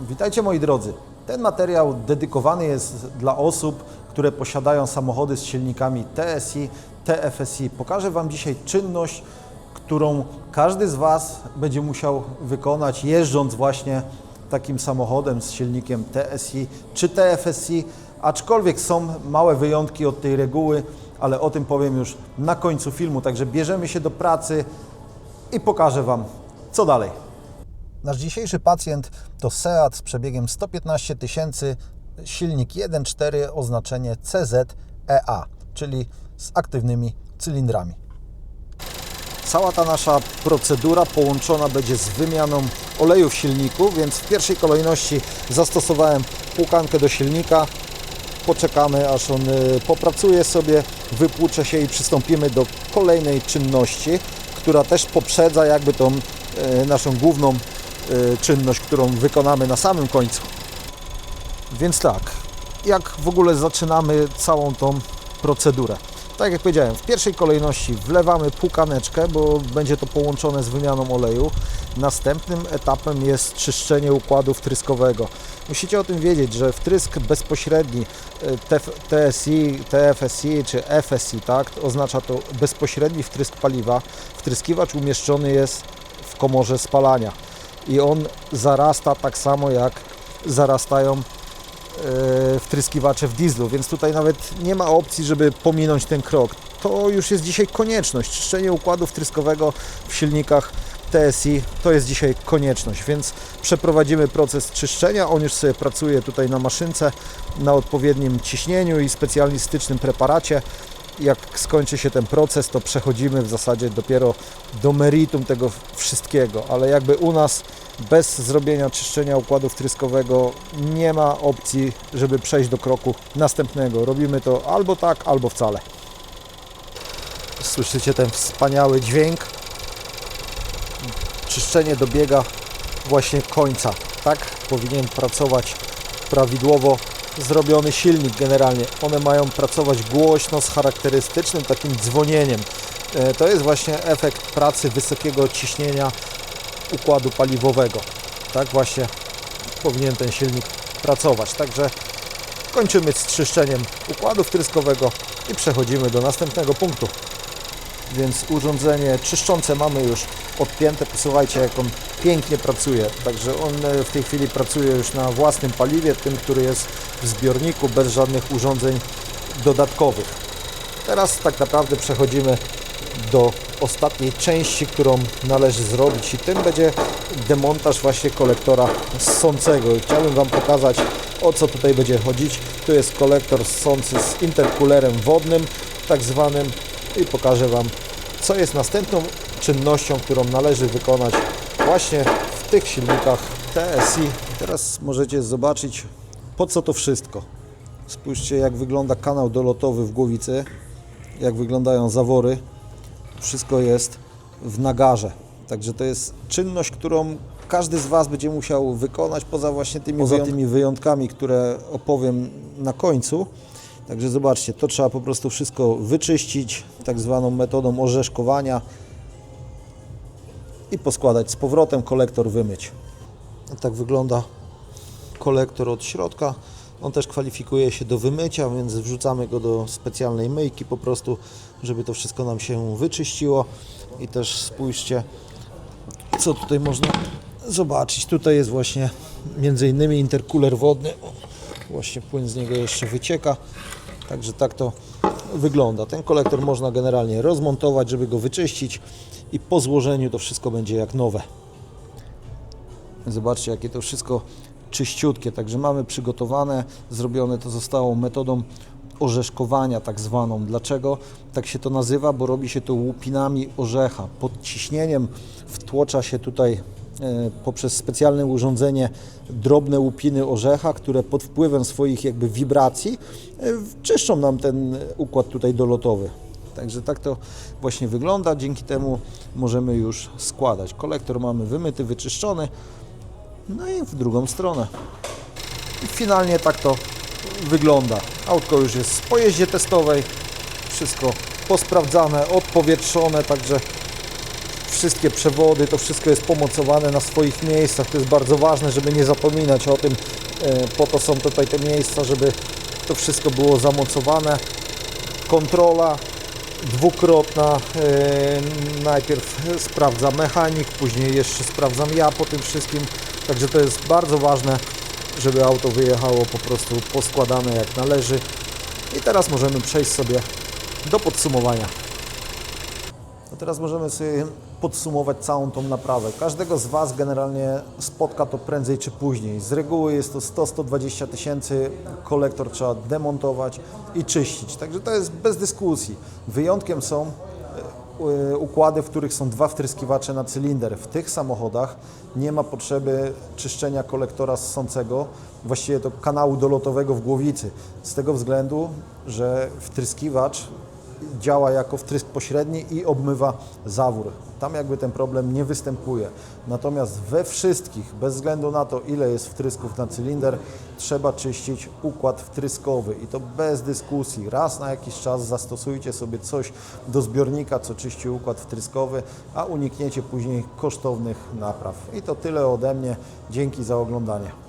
Witajcie moi drodzy. Ten materiał dedykowany jest dla osób, które posiadają samochody z silnikami TSI, TFSI. Pokażę Wam dzisiaj czynność, którą każdy z Was będzie musiał wykonać jeżdżąc właśnie takim samochodem z silnikiem TSI czy TFSI, aczkolwiek są małe wyjątki od tej reguły, ale o tym powiem już na końcu filmu. Także bierzemy się do pracy i pokażę Wam, co dalej. Nasz dzisiejszy pacjent to Seat z przebiegiem 115 tysięcy, silnik 1.4, oznaczenie CZEA, czyli z aktywnymi cylindrami. Cała ta nasza procedura połączona będzie z wymianą oleju w silniku, więc w pierwszej kolejności zastosowałem płukankę do silnika. Poczekamy aż on y, popracuje sobie, wypłucze się i przystąpimy do kolejnej czynności, która też poprzedza jakby tą y, naszą główną czynność, którą wykonamy na samym końcu. Więc tak, jak w ogóle zaczynamy całą tą procedurę? Tak jak powiedziałem, w pierwszej kolejności wlewamy płukaneczkę, bo będzie to połączone z wymianą oleju. Następnym etapem jest czyszczenie układu wtryskowego. Musicie o tym wiedzieć, że wtrysk bezpośredni y, TSI, TFSI czy FSI, tak, oznacza to bezpośredni wtrysk paliwa. Wtryskiwacz umieszczony jest w komorze spalania i on zarasta tak samo jak zarastają e, wtryskiwacze w dieslu, więc tutaj nawet nie ma opcji, żeby pominąć ten krok. To już jest dzisiaj konieczność. Czyszczenie układu wtryskowego w silnikach TSI to jest dzisiaj konieczność, więc przeprowadzimy proces czyszczenia. On już sobie pracuje tutaj na maszynce na odpowiednim ciśnieniu i specjalistycznym preparacie. Jak skończy się ten proces, to przechodzimy w zasadzie dopiero do meritum tego wszystkiego, ale jakby u nas bez zrobienia czyszczenia układu wtryskowego nie ma opcji, żeby przejść do kroku następnego. Robimy to albo tak, albo wcale. Słyszycie ten wspaniały dźwięk? Czyszczenie dobiega właśnie końca. Tak powinien pracować prawidłowo zrobiony silnik generalnie. One mają pracować głośno z charakterystycznym takim dzwonieniem. E, To jest właśnie efekt pracy wysokiego ciśnienia układu paliwowego. Tak właśnie powinien ten silnik pracować. Także kończymy z czyszczeniem układu wtryskowego i przechodzimy do następnego punktu. Więc urządzenie czyszczące mamy już odpięte. Posłuchajcie, jak on pięknie pracuje. Także on e, w tej chwili pracuje już na własnym paliwie, tym, który jest w zbiorniku, bez żadnych urządzeń dodatkowych. Teraz tak naprawdę przechodzimy do ostatniej części, którą należy zrobić i tym będzie demontaż właśnie kolektora ssącego. Chciałbym Wam pokazać o co tutaj będzie chodzić. Tu jest kolektor ssący z interkulerem wodnym, tak zwanym i pokażę Wam co jest następną czynnością, którą należy wykonać właśnie w tych silnikach TSI. Teraz możecie zobaczyć po co to wszystko. Spójrzcie jak wygląda kanał dolotowy w głowicy, jak wyglądają zawory. Wszystko jest w nagarze. Także to jest czynność, którą każdy z Was będzie musiał wykonać poza właśnie tymi, poza tymi wyjątkami, które opowiem na końcu. Także zobaczcie, to trzeba po prostu wszystko wyczyścić tak zwaną metodą orzeszkowania i poskładać z powrotem, kolektor wymyć. Tak wygląda kolektor od środka. On też kwalifikuje się do wymycia, więc wrzucamy go do specjalnej myjki po prostu, żeby to wszystko nam się wyczyściło. I też spójrzcie, co tutaj można zobaczyć. Tutaj jest właśnie między innymi interkuler wodny. Właśnie płyn z niego jeszcze wycieka. Także tak to wygląda. Ten kolektor można generalnie rozmontować, żeby go wyczyścić i po złożeniu to wszystko będzie jak nowe. Zobaczcie, jakie to wszystko czyściutkie. Także mamy przygotowane, zrobione to zostało metodą orzeszkowania tak zwaną. Dlaczego tak się to nazywa? Bo robi się to łupinami orzecha. Pod ciśnieniem wtłocza się tutaj poprzez specjalne urządzenie drobne łupiny orzecha, które pod wpływem swoich jakby wibracji e, czyszczą nam ten układ tutaj dolotowy. Także tak to właśnie wygląda. Dzięki temu możemy już składać. Kolektor mamy wymyty, wyczyszczony. No i w drugą stronę. I finalnie tak to wygląda. Autko już jest po jeździe testowej. Wszystko posprawdzane, odpowietrzone, także wszystkie przewody, to wszystko jest pomocowane na swoich miejscach. To jest bardzo ważne, żeby nie zapominać o tym. E, Po to są tutaj te miejsca, żeby to wszystko było zamocowane. Kontrola dwukrotna. E, Najpierw sprawdza mechanik, później jeszcze sprawdzam ja po tym wszystkim. Także to jest bardzo ważne, żeby auto wyjechało po prostu poskładane jak należy. I teraz możemy przejść sobie do podsumowania. No teraz możemy sobie podsumować całą tą naprawę. Każdego z Was generalnie spotka to prędzej czy później. Z reguły jest to 100-120 tysięcy, kolektor trzeba demontować i czyścić. Także to jest bez dyskusji. Wyjątkiem są e, układy, w których są dwa wtryskiwacze na cylinder. W tych samochodach nie ma potrzeby czyszczenia kolektora ssącego, właściwie to kanału dolotowego w głowicy. Z tego względu, że wtryskiwacz działa jako wtrysk pośredni i obmywa zawór. Tam jakby ten problem nie występuje. Natomiast we wszystkich, bez względu na to, ile jest wtrysków na cylinder, trzeba czyścić układ wtryskowy i to bez dyskusji. Raz na jakiś czas zastosujcie sobie coś do zbiornika, co czyści układ wtryskowy, a unikniecie później kosztownych napraw. I to tyle ode mnie. Dzięki za oglądanie.